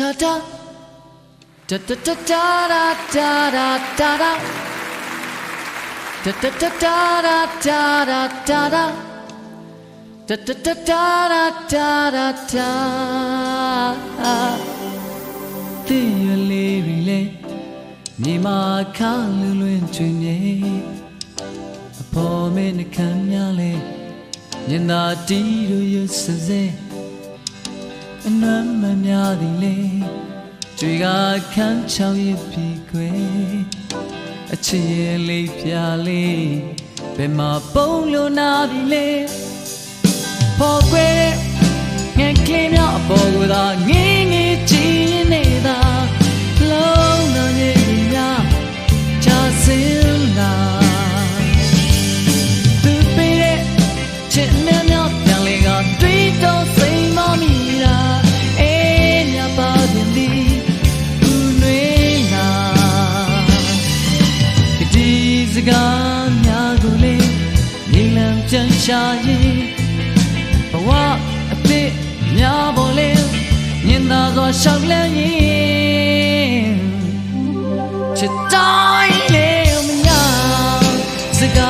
ta ta ta ta ta ta da da da da da ta ta ta ta da da da da da ta ta ta ta da da da da တင်းရလေးတွေလေမြေမာခါလူလွင်ချွေမြေအပေါ်မင်းနှခံများလေညနာတီတို့ရစစေ အနွမ်းမများသည်လေကြွေကခန်းချောင်းရပြီခွေအချစ်ရဲ့လေးပြလေးဘယ်မှာပုံလို့နာပြီလေပေါ်ခွေငယ်ကလေးများအပေါ်ကသာင ရှောက်လန်းရင်ချစ်တိုင်းလေမညာစကား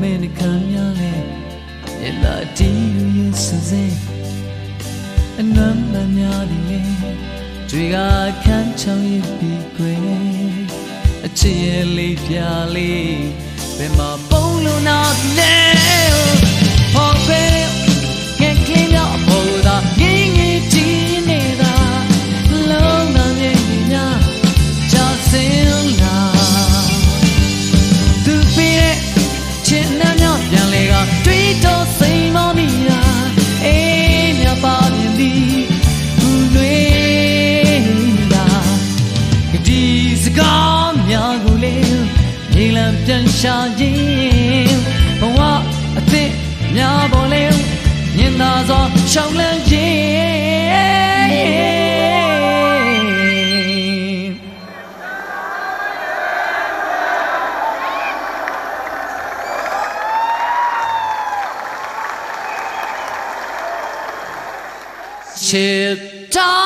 မင်းခံရလေရလာတီရစစေအနမ်းမများဒီလေတွေကခန်းချောင်းရပြီးခွေအချစ်ရဲ့လေးပြလေးဘယ်မှာပုံလို့နာလဲ သာစွာရှောင်း